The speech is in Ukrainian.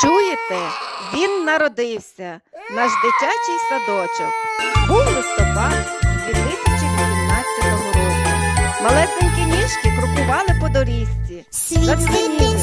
Чуєте, він народився, наш дитячий садочок. Був листопад 2018 року. Малесенькі ніжки крокували по доріжці. Задзвенів